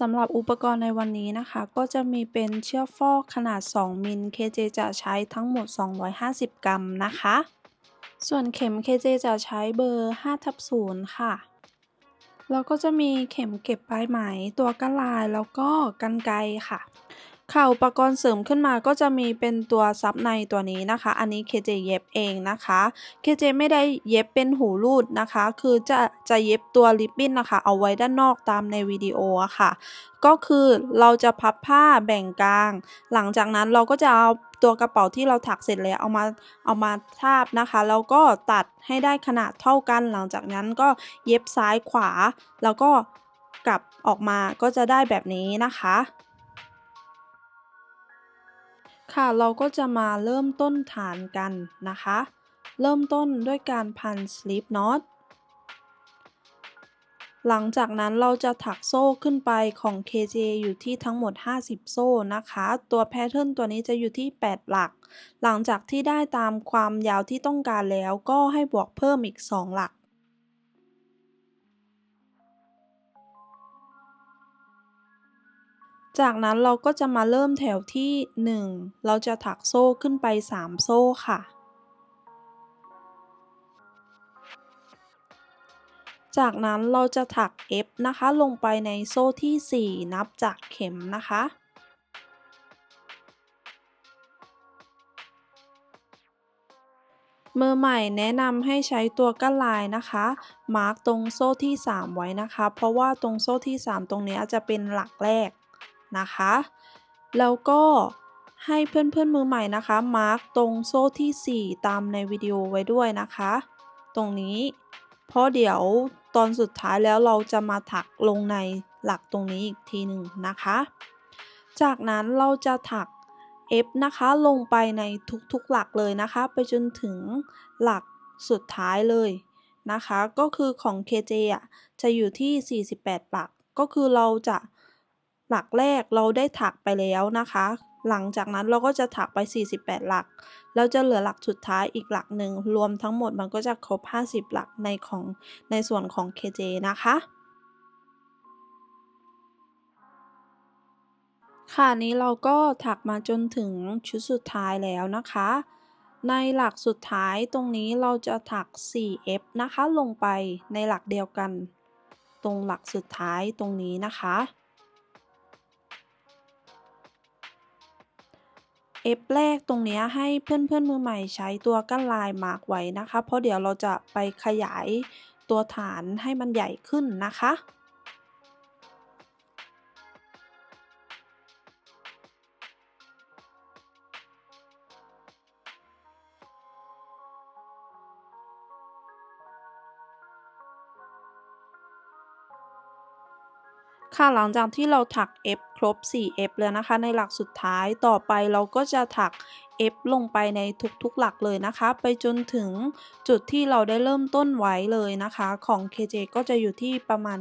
สำหรับอุปกรณ์ในวันนี้นะคะ ก็จะมีเป็นเชือกฟอกขนาด 2 มิล KJ จะใช้ทั้งหมด 250 กรัมนะคะ ส่วนเข็ม KJ จะใช้เบอร์5ทับ0ค่ะ แล้วก็จะมีเข็มเก็บปลายไหมตัวกระลายแล้วก็กันไกค่ะ ค่ะอุปกรณ์เสริมขึ้นมาก็จะมีเป็นตัวซับในตัวนี้นะคะ อันนี้ KJ เย็บเองนะคะ KJ ไม่ได้เย็บเป็นหูรูดนะคะ คือจะจะเย็บตัวริบบิ้นนะคะ เอาไว้ด้านนอกตามในวิดีโออะค่ะ ก็คือเราจะพับผ้าแบ่งกลาง หลังจากนั้นเราก็จะเอาตัวกระเป๋าที่เราถักเสร็จแล้วเอามาเอามาทาบนะคะ แล้วก็ตัดให้ได้ขนาดเท่ากัน หลังจากนั้นก็เย็บซ้ายขวา แล้วก็กลับออกมาก็จะได้แบบนี้นะคะ ค่ะ เราก็จะมาเริ่มต้นฐานกันนะคะ เริ่มต้นด้วยการพันสลิปน็อต หลังจากนั้นเราจะถักโซ่ขึ้นไปของ KJ อยู่ที่ทั้งหมด 50 โซ่นะคะ ตัวแพทเทิร์นตัวนี้จะอยู่ที่ 8 หลัก หลังจากที่ได้ตามความยาวที่ต้องการแล้วก็ให้บวกเพิ่มอีก 2 หลัก จากนั้นเราก็จะมาเริ่มแถวที่ 1 เราจะถักโซ่ขึ้นไป 3 โซ่ค่ะ จากนั้นเราจะถัก F นะคะลงไปในโซ่ที่ 4 นับจากเข็มนะคะมือใหม่แนะนำให้ใช้ตัวกั้นลายนะคะ มาร์กตรงโซ่ที่ 3 ไว้นะคะ เพราะว่าตรงโซ่ที่ 3 ตรงนี้จะเป็นหลักแรก นะคะ แล้วก็ให้เพื่อนๆมือใหม่นะคะ มาร์กตรงโซ่ที่ 4 ตามในวิดีโอไว้ด้วยนะคะ ตรงนี้ เพราะเดี๋ยวตอนสุดท้ายแล้วเราจะมาถักลงในหลักตรงนี้อีกทีหนึ่งนะคะ จากนั้นเราจะถัก F นะคะลงไปในทุกๆหลักเลยนะคะ ไปจนถึงหลักสุดท้ายเลยนะคะ ก็คือของ KJ อะจะอยู่ที่ 48 หลัก ก็คือเราจะ หลักแรกเราได้ถักไปแล้วนะคะ หลังจากนั้นเราก็จะถักไป 48 หลัก แล้วจะเหลือหลักสุดท้ายอีกหลักหนึ่ง รวมทั้งหมดมันก็จะครบ 50 หลักในของในส่วนของ KJ นะคะค่ะนี้เราก็ถักมาจนถึงชุดสุดท้ายแล้วนะคะ ในหลักสุดท้ายตรงนี้เราจะถัก 4F นะคะ ลงไปในหลักเดียวกัน ตรงหลักสุดท้ายตรงนี้นะคะ F แรกตรงนี้ให้เพื่อนๆมือใหม่ใช้ตัวกั้นลายมาร์กไว้นะคะ เพราะเดี๋ยวเราจะไปขยายตัวฐานให้มันใหญ่ขึ้นนะคะ ค่ะหลังจากที่เราถัก F ครบ 4F แล้วนะคะ ในหลักสุดท้ายต่อไปเราก็จะถัก F ลงไปในทุกๆหลักเลยนะคะ ไปจนถึงจุดที่เราได้เริ่มต้นไว้เลยนะคะ ของ KJ ก็จะอยู่ที่ประมาณ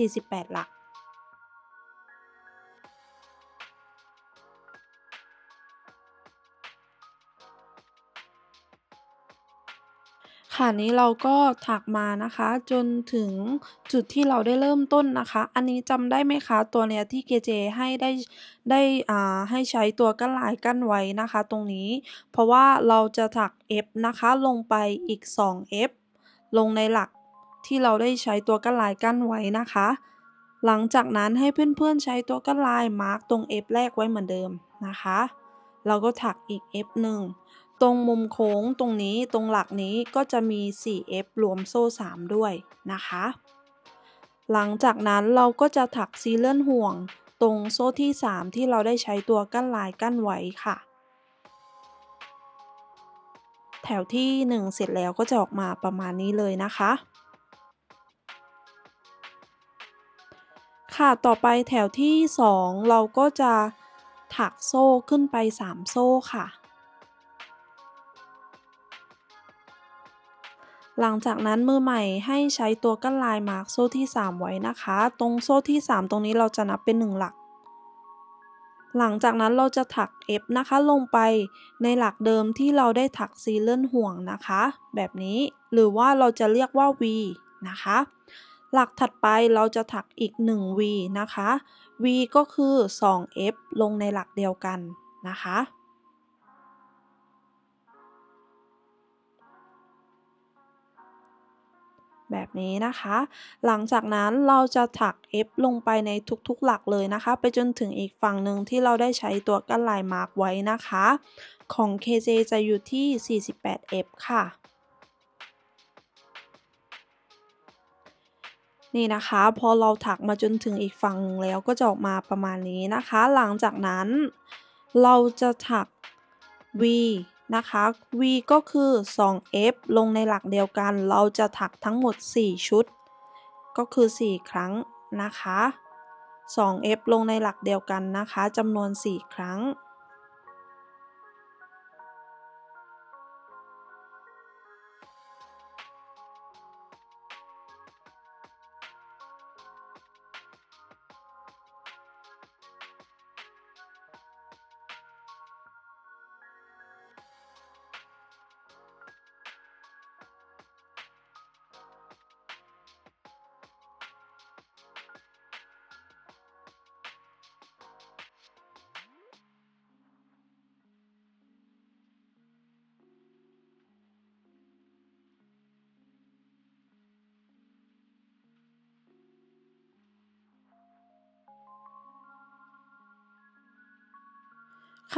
48 หลัก ค่ะนี้เราก็ถักมานะคะ จนถึงจุดที่เราได้เริ่มต้นนะคะ อันนี้จำได้ไหมคะ ตัวเนี้ยที่ KJ ให้ได้ได้อ่าให้ใช้ตัวกั้นลายกั้นไว้นะคะ ตรงนี้ เพราะว่าเราจะถัก F นะคะ ลงไปอีก 2F ลงในหลักที่เราได้ใช้ตัวกั้นลายกั้นไว้นะคะ หลังจากนั้นให้เพื่อนๆใช้ตัวกั้นลายมาร์กตรง F แรกไว้เหมือนเดิมนะคะ เราก็ถักอีก F หนึ่ง ตรงมุมโค้งตรงนี้ตรงหลักนี้ก็จะมี 4F รวมโซ่ 3 ด้วยนะคะ หลังจากนั้นเราก็จะถักซีเลื่อนห่วง ตรงโซ่ที่ 3 ที่เราได้ใช้ตัวกั้นลายกั้นไว้ค่ะ แถวที่ 1 เสร็จแล้วก็จะออกมาประมาณนี้เลยนะคะ ค่ะต่อไปแถวที่ 2 เราก็จะถักโซ่ขึ้นไป 3 โซ่ค่ะ หลังจากนั้นมือใหม่ให้ใช้ตัวกั้นลายมาร์กโซ่ที่ 3 ไว้นะคะ ตรงโซ่ที่ 3 ตรงนี้เราจะนับเป็น 1 หลัก หลังจากนั้นเราจะถัก F นะคะลงไปในหลักเดิมที่เราได้ถักซีเลื่อนห่วงนะคะ แบบนี้หรือว่าเราจะเรียกว่า V นะคะ หลักถัดไปเราจะถักอีก 1 V นะคะ V ก็คือ 2F ลงในหลักเดียวกันนะคะ แบบนี้นะคะ หลังจากนั้นเราจะถัก F ลงไปในทุกๆหลักเลยนะคะ ไปจนถึงอีกฝั่งหนึ่งที่เราได้ใช้ตัวกั้นลายมาร์กไว้นะคะ ของ KJ จะอยู่ที่ 48F ค่ะ นี่นะคะ พอเราถักมาจนถึงอีกฝั่งหนึ่งแล้วก็จะออกมาประมาณนี้นะคะ หลังจากนั้นเราจะถัก V นะคะ V ก็คือ 2F ลงในหลักเดียวกัน เราจะถักทั้งหมด 4 ชุด ก็คือ 4 ครั้งนะคะ 2F ลงในหลักเดียวกันนะคะจำนวน 4 ครั้ง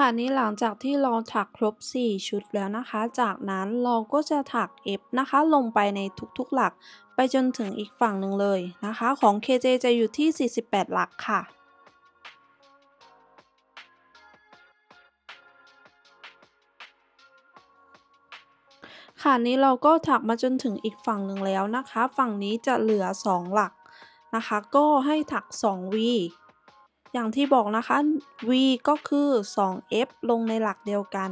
ค่ะนี้หลังจากที่เราถักครบ 4 ชุดแล้วนะคะ จากนั้นเราก็จะถัก F นะคะ ลงไปในทุกๆหลัก ไปจนถึงอีกฝั่งหนึ่งเลยนะคะ ของ KJ จะอยู่ที่ 48 หลักค่ะค่ะนี้เราก็ถักมาจนถึงอีกฝั่งหนึ่งแล้วนะคะ ฝั่งนี้จะเหลือ 2 หลักนะคะ ก็ให้ถัก 2 V อย่างที่บอกนะคะ V ก็คือ 2F ลงในหลักเดียวกัน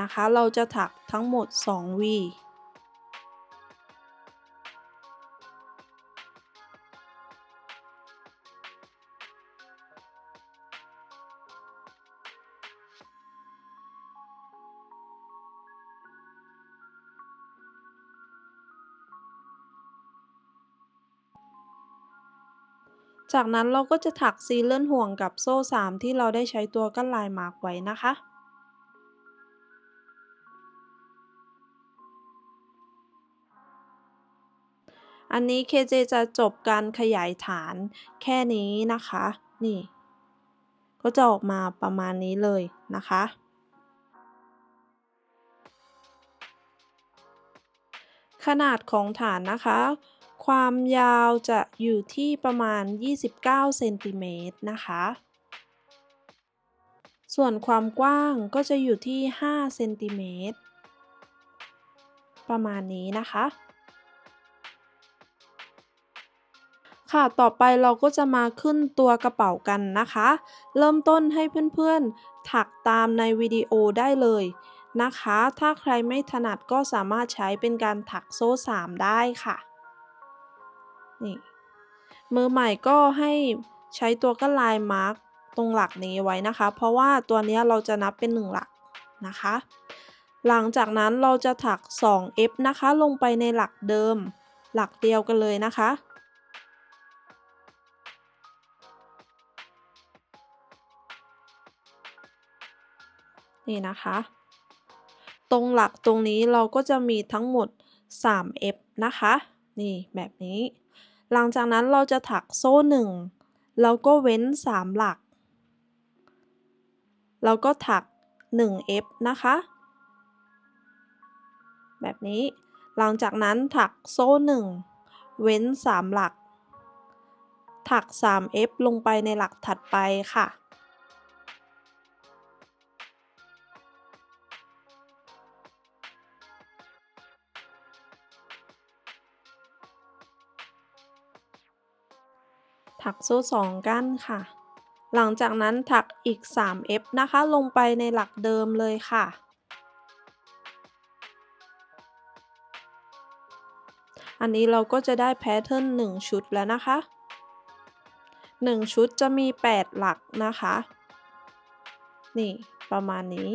นะคะ เราจะถักทั้งหมด 2 จากนั้นเราก็จะถักซีเลื่อนห่วงกับโซ่ 3 ที่เราได้ใช้ตัวกั้นลายมาร์กไว้นะคะ อันนี้ KJ จะจบการขยายฐานแค่นี้นะคะ นี่ ก็จะออกมาประมาณนี้เลยนะคะขนาดของฐานนะคะ ความยาวจะอยู่ที่ประมาณ 29 เซนติเมตรนะคะ ส่วนความกว้างก็จะอยู่ที่ 5 เซนติเมตร ประมาณนี้นะคะ ค่ะ ต่อไปเราก็จะมาขึ้นตัวกระเป๋ากันนะคะ เริ่มต้นให้เพื่อนๆ ถักตามในวิดีโอได้เลยนะคะ ถ้าใครไม่ถนัดก็สามารถใช้เป็นการถักโซ่ 3 ได้ค่ะ นี่มือใหม่ก็ให้ใช้ตัวกั้นลายมาร์กตรงหลักนี้ไว้นะคะ เพราะว่าตัวนี้เราจะนับเป็น 1 หลักนะคะ หลังจากนั้นเราจะถัก 2F นะคะ ลงไปในหลักเดิม หลักเดียวกันเลยนะคะ นี่นะคะ ตรงหลักตรงนี้เราก็จะมีทั้งหมด 3F นะคะ นี่แบบนี้ หลังจากนั้นเราจะถักโซ่หนึ่งแล้วก็เว้น 3 หลัก แล้วก็ถัก 1F นะคะ แบบนี้ หลังจากนั้นถักโซ่หนึ่งเว้น 3 หลัก ถัก 3F ลงไปในหลักถัดไปค่ะ ถักโซ่2ก้นค่ะ หลังจากนั้นถักอีก 3F นะคะ ลงไปในหลักเดิมเลยค่ะ อันนี้เราก็จะได้แพทเทิร์น1ชุดแล้วนะคะ 1 ชุดจะมี 8 หลักนะคะ นี่ประมาณนี้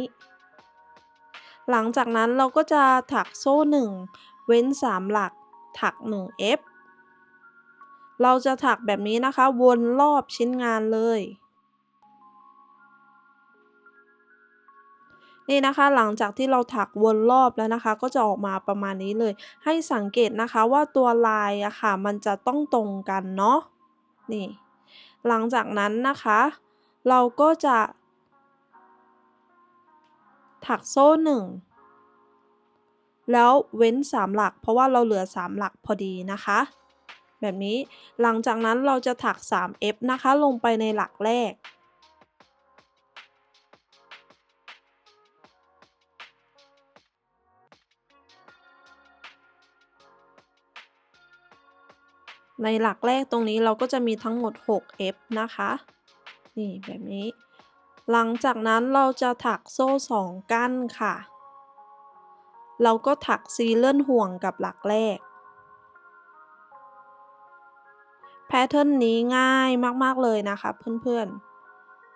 หลังจากนั้นเราก็จะถักโซ่ 1 เว้น 3 หลักถัก 1F เราจะถักแบบนี้นะคะ วนรอบชิ้นงานเลย นี่นะคะหลังจากที่เราถักวนรอบแล้วนะคะ ก็จะออกมาประมาณนี้เลย ให้สังเกตนะคะว่าตัวลายอะค่ะ มันจะต้องตรงกันเนาะนี่ หลังจากนั้นนะคะ เราก็จะ ถักโซ่หนึ่งแล้วเว้น 3 หลัก เพราะว่าเราเหลือ 3 หลักพอดีนะคะ แบบนี้ หลังจากนั้นเราจะถัก 3F นะคะ ลงไปในหลักแรก ในหลักแรกตรงนี้เราก็จะมีทั้งหมด 6F นะคะ นี่แบบนี้ หลังจากนั้นเราจะถักโซ่ 2 กั้นค่ะ เราก็ถักซีเลื่อนห่วงกับหลักแรก แพทเทิร์นนี้ง่ายมาก ๆ เลยนะคะเพื่อน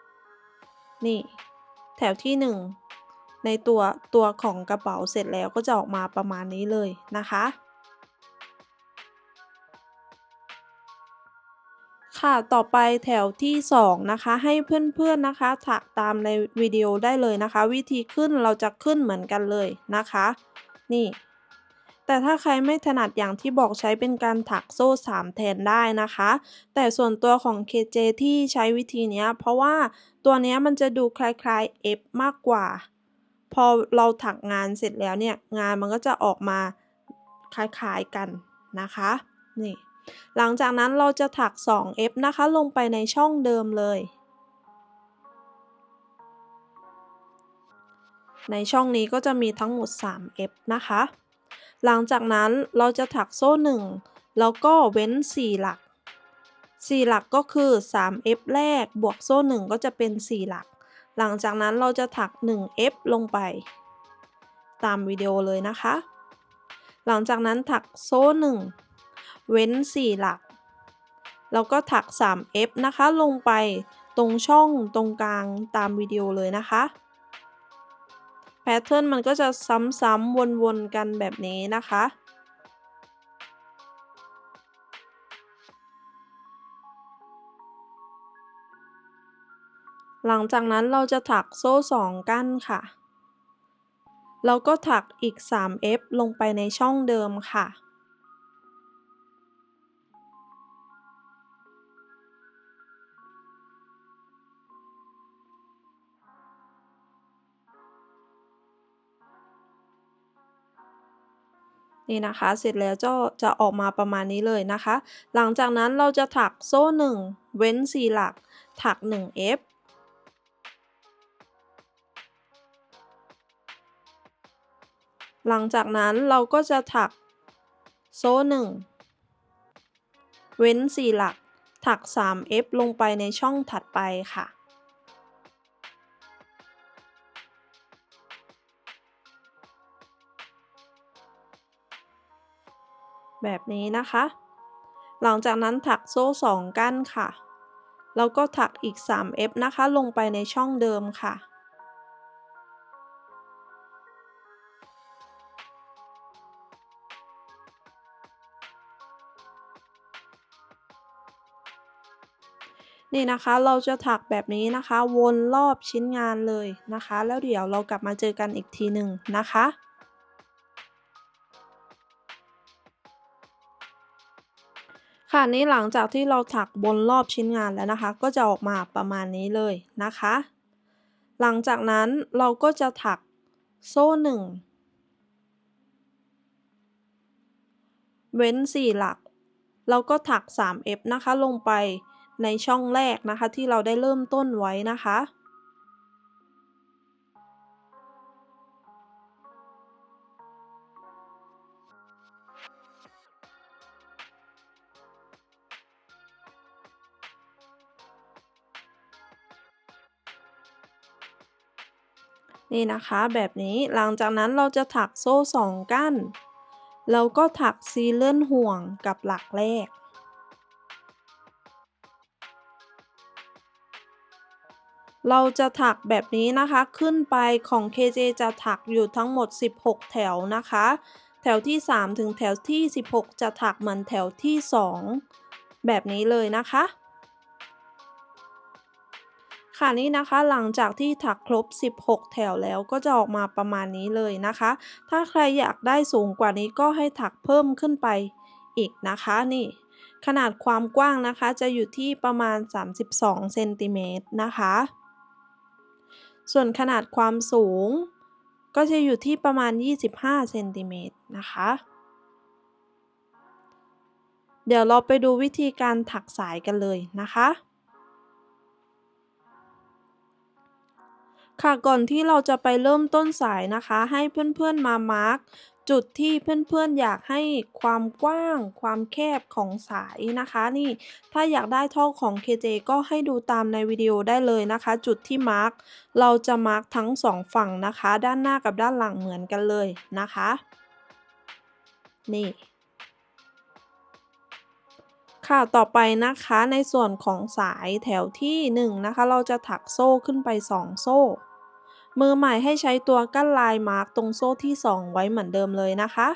ๆ นี่ แถวที่ 1 ในตัวตัวของกระเป๋าเสร็จแล้วก็จะออกมาประมาณนี้เลยนะคะ ค่ะต่อไปแถวที่ 2 นะคะ ให้เพื่อน ๆ นะคะถักตามในวิดีโอได้เลยนะคะ วิธีขึ้นเราจะขึ้นเหมือนกันเลยนะคะ นี่ แต่ถ้าใครไม่ถนัดอย่างที่บอกใช้เป็นการถักโซ่3แทนได้นะคะ แต่ส่วนตัวของ KJ ที่ใช้วิธีนี้เพราะว่าตัวนี้มันจะดูคล้ายๆ F มากกว่า พอเราถักงานเสร็จแล้วเนี่ย งานมันก็จะออกมาคล้ายๆกันนะคะนี่หลังจากนั้นเราจะถัก 2F นะคะ ลงไปในช่องเดิมเลย ในช่องนี้ก็จะมีทั้งหมด 3F นะคะ หลังจากนั้นเราจะถักโซ่ 1 แล้วก็เว้น 4 หลัก 4 หลักก็คือ 3F แรกบวกโซ่ 1 ก็จะเป็น 4 หลัก หลังจากนั้นเราจะถัก 1F ลงไป ตามวิดีโอเลยนะคะ หลังจากนั้นถักโซ่ 1 เว้น 4 หลัก แล้วก็ถัก 3F นะคะลงไปตรงช่องตรงกลางตามวิดีโอเลยนะคะ แพทเทิร์นมันก็จะซ้ำๆวนๆกันแบบนี้นะคะหลังจากนั้นเราจะถักโซ่ 2 กั้นค่ะ แล้วก็ถักอีก 3F ลงไปในช่องเดิมค่ะ นี่นะคะ เสร็จแล้วจะจะออกมาประมาณนี้เลยนะคะ หลังจากนั้นเราจะถักโซ่ 1 เว้น 4 หลัก ถัก 1F หลังจากนั้นเราก็จะถักโซ่ 1 เว้น 4 หลัก ถัก 3F ลงไปในช่องถัดไปค่ะ แบบนี้นะคะ หลังจากนั้นถักโซ่ 2 กั้นค่ะ แล้วก็ถักอีก 3F นะคะ ลงไปในช่องเดิมค่ะนี่นะคะเราจะถักแบบนี้นะคะวนรอบชิ้นงานเลยนะคะ แล้วเดี๋ยวเรากลับมาเจอกันอีกทีหนึ่งนะคะ ค่ะนี่หลังจากที่เราถักบนรอบชิ้นงานแล้วนะคะ ก็จะออกมาประมาณนี้เลยนะคะ หลังจากนั้นเราก็จะถักโซ่หนึ่งเว้น 4 หลัก แล้วก็ถัก 3F นะคะ ลงไปในช่องแรกนะคะ ที่เราได้เริ่มต้นไว้นะคะ นี่นะคะแบบนี้หลังจากนั้นเราจะถักโซ่2กั้นแล้วก็ถักซีเลื่อนห่วงกับหลักแรก เราจะถักแบบนี้นะคะขึ้นไปของ KJ จะถักอยู่ทั้งหมด 16 แถวนะคะ แถวที่ 3 ถึงแถวที่ 16 จะถักเหมือนแถวที่ 2 แบบนี้เลยนะคะ ค่ะนี่นะคะหลังจากที่ถักครบ 16 แถวแล้วก็จะออกมาประมาณนี้เลยนะคะ ถ้าใครอยากได้สูงกว่านี้ก็ให้ถักเพิ่มขึ้นไปอีกนะคะนี่ขนาดความกว้างนะคะจะอยู่ที่ประมาณ 32เซนติเมตรนะคะ ส่วนขนาดความสูงก็จะอยู่ที่ประมาณ 25เซนติเมตรนะคะ เดี๋ยวเราไปดูวิธีการถักสายกันเลยนะคะ ค่ะก่อนที่เราจะไปเริ่มต้นสายนะคะ ให้เพื่อนๆมามาร์กจุดที่เพื่อนๆอยากให้ความกว้าง ความแคบของสายนะคะ นี่ถ้าอยากได้ท่อของ KJ ก็ให้ดูตามในวิดีโอได้เลยนะคะ จุดที่มาร์กเราจะมาร์กทั้งสองฝั่งนะคะ ด้านหน้ากับด้านหลังเหมือนกันเลยนะคะ นี่ ค่ะ ต่อไปนะคะในส่วนของสายแถวที่1นะคะ เราจะถักโซ่ขึ้นไป 2 โซ่ มือใหม่ให้ใช้ตัวกั้นลายมาร์กตรงโซ่ที่ 2 ไว้เหมือนเดิมเลยนะคะ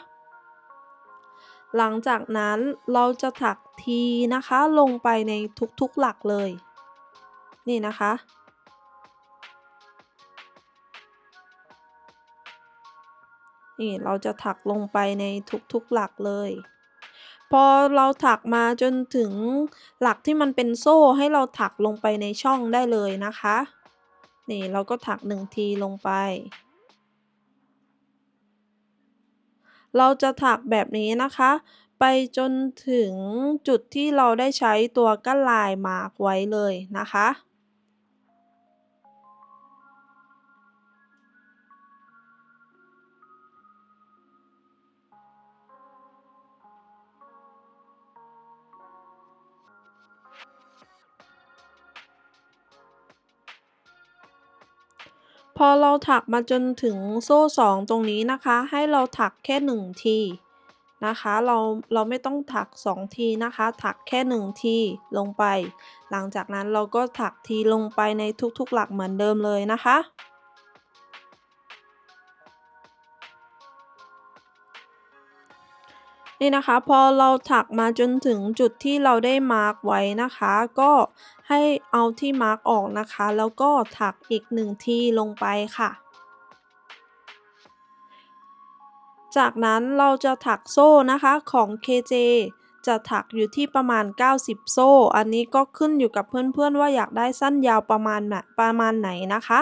หลังจากนั้นเราจะถักทีนะคะ ลงไปในทุกๆหลักเลย นี่นะคะ นี่เราจะถักลงไปในทุกๆหลักเลย พอเราถักมาจนถึงหลักที่มันเป็นโซ่ให้เราถักลงไปในช่องได้เลยนะคะ นี่เราก็ถักหนึ่งทีลงไป เราจะถักแบบนี้นะคะ ไปจนถึงจุดที่เราได้ใช้ตัวกั้นลายมาร์กไว้เลยนะคะ พอเราถักมาจนถึงโซ่สองตรงนี้นะคะ ให้เราถักแค่หนึ่งทีนะคะ เราเราไม่ต้องถักสองทีนะคะ ถักแค่หนึ่งทีลงไป หลังจากนั้นเราก็ถักทีลงไปในทุกๆหลักเหมือนเดิมเลยนะคะ นี่นะคะ พอเราถักมาจนถึงจุดที่เราได้มาร์กไว้นะคะ ก็ให้เอาที่มาร์กออกนะคะ แล้วก็ถักอีกหนึ่งทีลงไปค่ะ จากนั้นเราจะถักโซ่นะคะของ KJ จะถักอยู่ที่ประมาณ 90 โซ่ อันนี้ก็ขึ้นอยู่กับเพื่อนๆว่าอยากได้สั้นยาวประมาณประมาณไหนนะคะ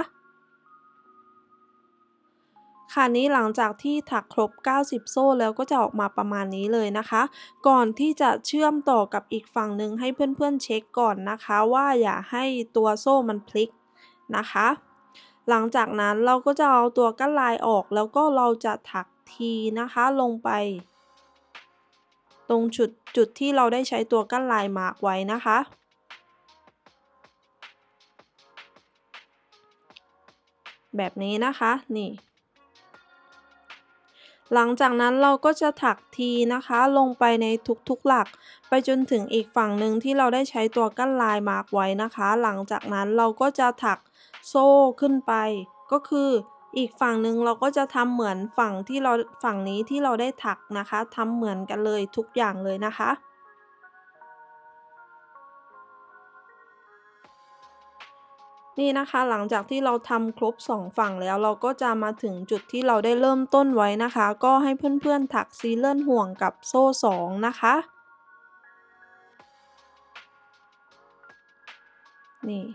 ค่ะนี้หลังจากที่ถักครบ 90 โซ่แล้วก็จะออกมาประมาณนี้เลยนะคะ ก่อนที่จะเชื่อมต่อกับอีกฝั่งหนึ่งให้เพื่อนๆเช็คก่อนนะคะ ว่าอย่าให้ตัวโซ่มันพลิกนะคะ หลังจากนั้นเราก็จะเอาตัวกั้นลายออกแล้วก็เราจะถักทีนะคะลงไป ตรงจุดจุดที่เราได้ใช้ตัวกั้นลายมาร์กไว้นะคะแบบนี้นะคะ นี่ หลังจากนั้นเราก็จะถักทีนะคะลงไปในทุกๆหลัก ไปจนถึงอีกฝั่งหนึ่งที่เราได้ใช้ตัวกั้นลายมาร์กไว้นะคะ หลังจากนั้นเราก็จะถักโซ่ขึ้นไป ก็คืออีกฝั่งหนึ่งเราก็จะทำเหมือนฝั่งที่เราฝั่งนี้ที่เราได้ถักนะคะทำเหมือนกันเลยทุกอย่างเลยนะคะ นี่นะคะหลังจากที่เราทำครบ 2 ฝั่งแล้วเราก็จะมาถึงจุดที่เราได้เริ่มต้นไว้นะคะ ก็ให้เพื่อนๆถักซีเลื่อนห่วงกับโซ่ 2 นะคะ นี่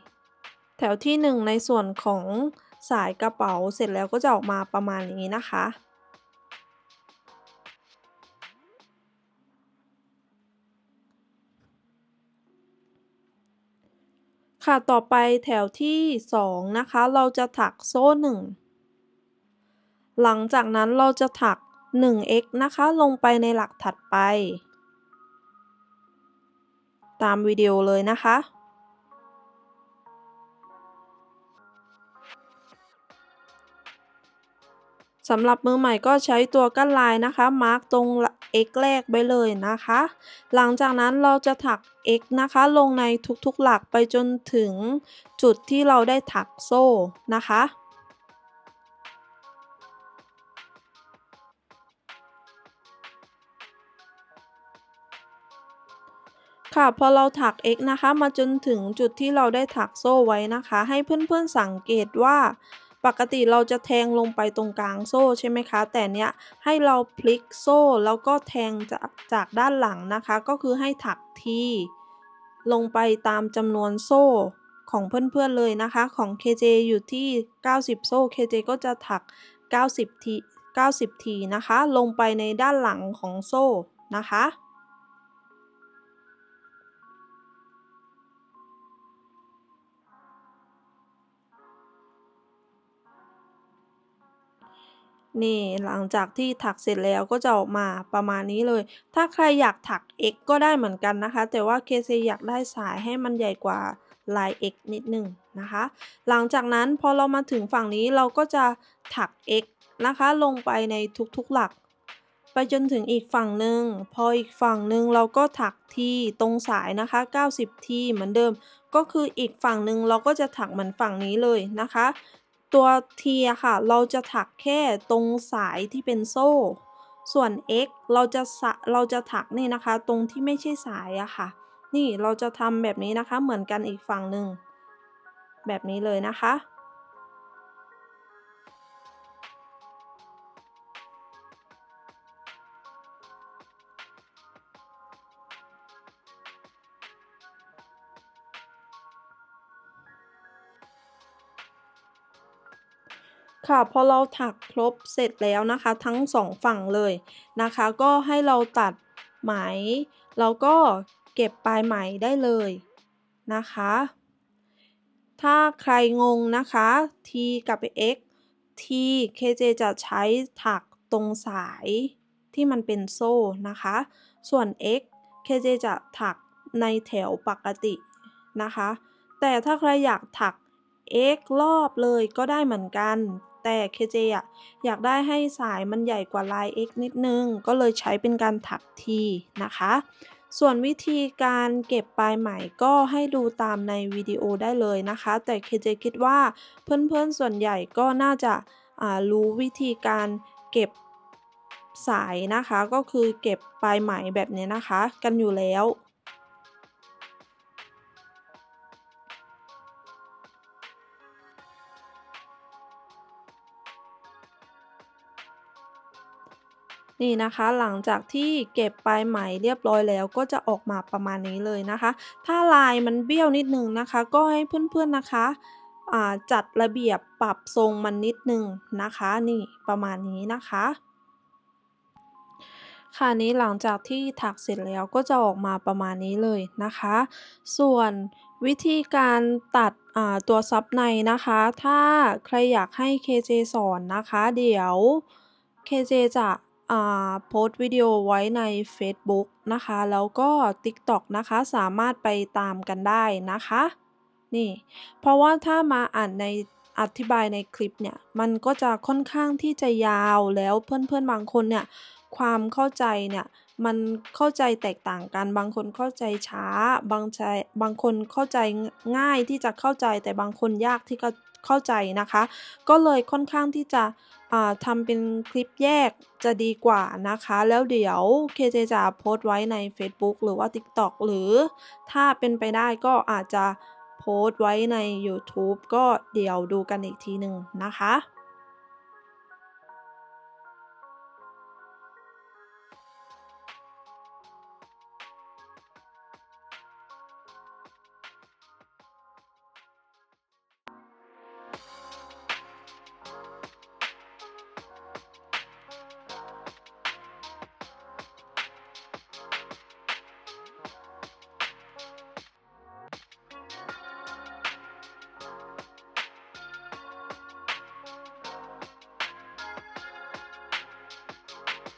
แถวที่ 1 ในส่วนของสายกระเป๋าเสร็จแล้วก็จะออกมาประมาณนี้นะคะ ค่ะ ต่อไปแถวที่ 2 นะคะ เราจะถักโซ่ 1 หลังจากนั้นเราจะถัก 1x นะคะ ลงไปในหลักถัดไป ตามวิดีโอเลยนะคะ สำหรับมือใหม่ก็ใช้ตัวกั้นลายนะคะ มาร์กตรง x แรกไปเลยนะคะ หลังจากนั้นเราจะถัก x นะคะ ลงในทุกๆหลักไปจนถึงจุดที่เราได้ถักโซ่นะคะค่ะพอเราถัก x นะคะ มาจนถึงจุดที่เราได้ถักโซ่ไว้นะคะ ให้เพื่อนๆสังเกตว่า ปกติเราจะแทงลงไปตรงกลางโซ่ใช่ไหมคะ แต่เนี้ยให้เราพลิกโซ่แล้วก็แทงจากจากด้านหลังนะคะ ก็คือให้ถักทีลงไปตามจำนวนโซ่ของเพื่อนๆเลยนะคะ ของ KJ อยู่ที่ 90 โซ่ KJ ก็จะถัก 90 ที 90 ทีนะคะ ลงไปในด้านหลังของโซ่นะคะ นี่หลังจากที่ถักเสร็จแล้วก็จะออกมาประมาณนี้เลย ถ้าใครอยากถัก X ก็ได้เหมือนกันนะคะ แต่ว่าเคซอยากได้สายให้มันใหญ่กว่าลาย X นิดนึงนะคะ หลังจากนั้นพอเรามาถึงฝั่งนี้เราก็จะถัก X นะคะลงไปในทุกๆหลัก ไปจนถึงอีกฝั่งหนึ่ง พออีกฝั่งหนึ่งเราก็ถักที่ตรงสายนะคะ 90 ทีเหมือนเดิม ก็คืออีกฝั่งหนึ่งเราก็จะถักเหมือนฝั่งนี้เลยนะคะ ตัว T อะค่ะ เราจะถักแค่ตรงสายที่เป็นโซ่ ส่วน X เราจะเราจะถักนี่นะคะ ตรงที่ไม่ใช่สายอะค่ะ นี่เราจะทำแบบนี้นะคะ เหมือนกันอีกฝั่งหนึ่งแบบนี้เลยนะคะ ค่ะ พอเราถักครบเสร็จแล้วนะคะ ทั้งสองฝั่งเลยนะคะ ก็ให้เราตัดไหมแล้วก็เก็บปลายไหมได้เลยนะคะ ถ้าใครงงนะคะ t กับ x t kj จะใช้ถักตรงสายที่มันเป็นโซ่นะคะ ส่วน x kj จะถักในแถวปกตินะคะ แต่ถ้าใครอยากถัก x รอบเลยก็ได้เหมือนกัน แต่ KJ อะอยากได้ให้สายมันใหญ่กว่าลาย X นิดนึง ก็เลยใช้เป็นการถักทีนะคะ ส่วนวิธีการเก็บปลายไหมก็ให้ดูตามในวิดีโอได้เลยนะคะ แต่ KJ คิดว่าเพื่อนๆส่วนใหญ่ก็น่าจะรู้วิธีการเก็บสายนะคะ ก็คือเก็บปลายไหมแบบนี้นะคะ กันอยู่แล้ว นี่นะคะ หลังจากที่เก็บปลายไหมเรียบร้อยแล้ว ก็จะออกมาประมาณนี้เลยนะคะ ถ้าลายมันเบี้ยวนิดนึงนะคะ ก็ให้เพื่อนๆนะคะจัดระเบียบปรับทรงมันนิดนึงนะคะ นี่ประมาณนี้นะคะค่ะนี้หลังจากที่ถักเสร็จแล้วก็จะออกมาประมาณนี้เลยนะคะ ส่วนวิธีการตัดตัวซับในนะคะ ถ้าใครอยากให้ KJ สอนนะคะ เดี๋ยว KJ จะ โพสต์วิดีโอไว้ใน Facebook นะคะ แล้วก็ TikTok นะคะสามารถไปตามกันได้นะคะ นี่ เพราะว่าถ้ามาอ่านในอธิบายในคลิปเนี่ย มันก็จะค่อนข้างที่จะยาวแล้วเพื่อนๆบางคนเนี่ย ความเข้าใจเนี่ย มันเข้าใจแตกต่างกัน บางคนเข้าใจช้า บางใจบางคนเข้าใจง่ายที่จะเข้าใจแต่บางคนยากที่จะ เข้าใจนะคะ ก็เลยค่อนข้างที่จะทำเป็นคลิปแยกจะดีกว่านะคะ แล้วเดี๋ยวเคเจจะโพสต์ไว้ใน Facebook หรือว่า TikTok หรือถ้าเป็นไปได้ก็อาจจะโพสต์ไว้ใน YouTube ก็เดี๋ยวดูกันอีกทีหนึ่งนะคะ